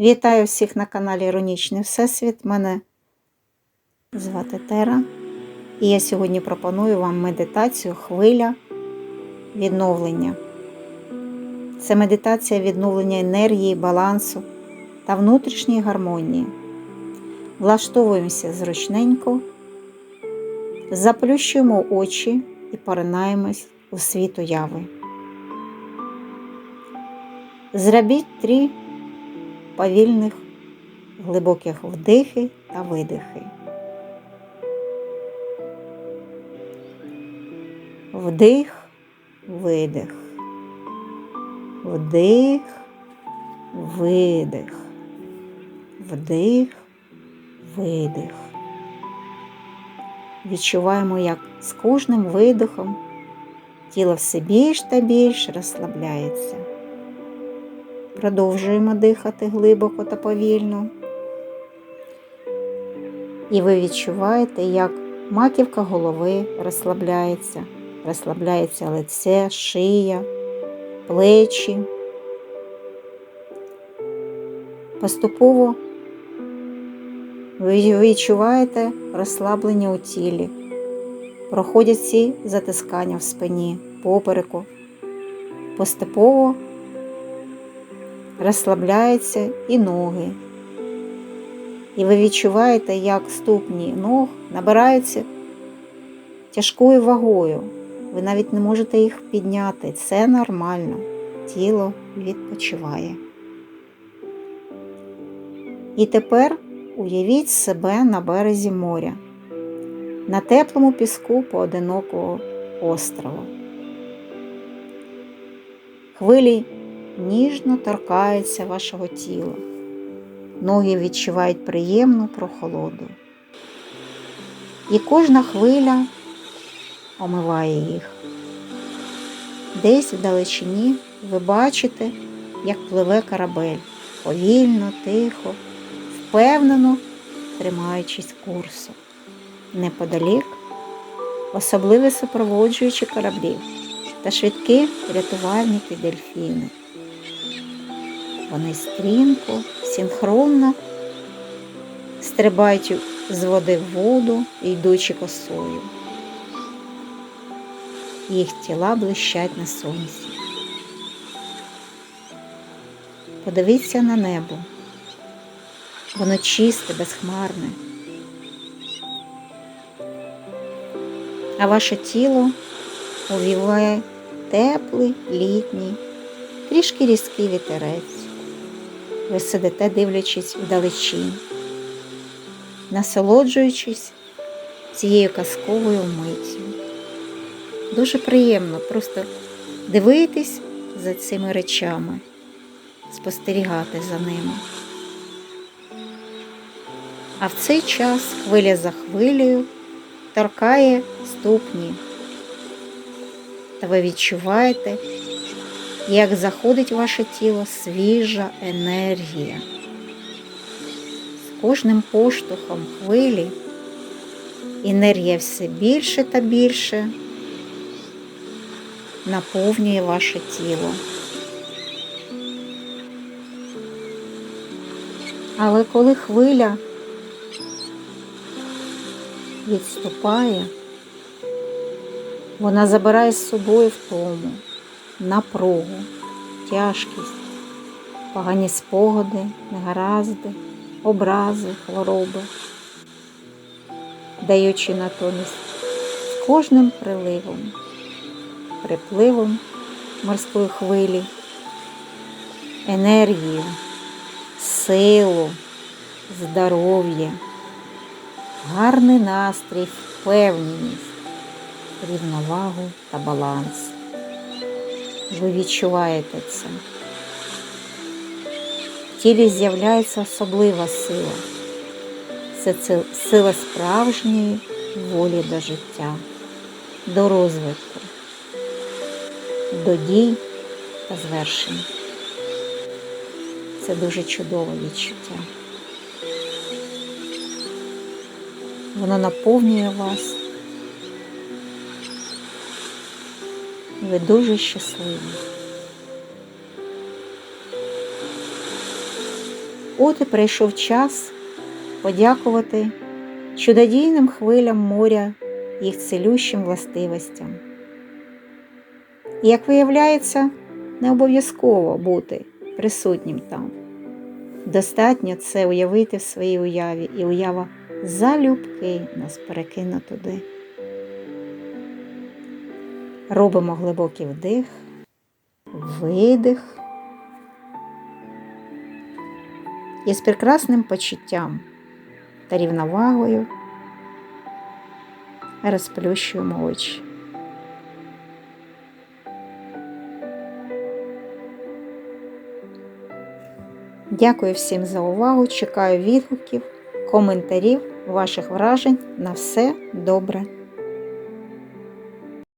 Вітаю всіх на каналі Іронічний Всесвіт. Мене звати Тера. І я сьогодні пропоную вам медитацію Хвиля відновлення. Це медитація відновлення енергії, балансу та внутрішньої гармонії. Влаштовуємося зручненько, заплющуємо очі і поринаємось у світ уяви. Зробіть три повільних глибоких вдихи та видихи. Вдих, видих. Вдих, видих. Вдих, видих. Відчуваємо, як з кожним видихом тіло все більш та більш розслабляється. Продовжуємо дихати глибоко та повільно. І ви відчуваєте, як маківка голови розслабляється, розслабляється лице, шия, плечі. Поступово ви відчуваєте розслаблення у тілі, проходять ці затискання в спині, попереку. Поступово розслабляються і ноги. І ви відчуваєте, як ступні ног набираються тяжкою вагою. Ви навіть не можете їх підняти. Це нормально. Тіло відпочиває. І тепер уявіть себе на березі моря, на теплому піску поодинокого острова. Хвилі ніжно торкаються вашого тіла. Ноги відчувають приємну прохолоду. І кожна хвиля омиває їх. Десь вдалечині ви бачите, як пливе корабель, повільно, тихо, впевнено тримаючись курсу. Неподалік особливі супроводжуючі кораблів та швидкі рятувальники дельфіни. Вони стрімко, синхронно стрибають з води в воду, йдучи косою. Їх тіла блищать на сонці. Подивіться на небо. Воно чисте, безхмарне. А ваше тіло увіває теплий літній, трішки різкий вітерець. Ви сидите, дивлячись вдалечінь, насолоджуючись цією казковою миттю. Дуже приємно просто дивитись за цими речами, спостерігати за ними. А в цей час хвиля за хвилею торкає ступні. Та ви відчуваєте, як заходить ваше тіло свіжа енергія. З кожним поштовхом хвилі енергія все більше та більше наповнює ваше тіло. Але коли хвиля відступає, вона забирає з собою втому, напругу, тяжкість, погані спогади, негаразди, образи, хвороби, даючи натомість кожним приливом, припливом морської хвилі, енергію, силу, здоров'я, гарний настрій, впевненість рівновагу та баланс. Ви відчуваєте це. В тілі з'являється особлива сила. Це, це сила справжньої волі до життя, до розвитку, до дій та звершень. Це дуже чудове відчуття. Воно наповнює вас. Ви дуже щасливі. От і прийшов час подякувати чудодійним хвилям моря їх цілющим властивостям. І, як виявляється, не обов'язково бути присутнім там. Достатньо це уявити в своїй уяві, і уява залюбки нас перекине туди. Робимо глибокий вдих, видих. І з прекрасним почуттям та рівновагою розплющуємо очі. Дякую всім за увагу. Чекаю відгуків, коментарів, ваших вражень. На все добре.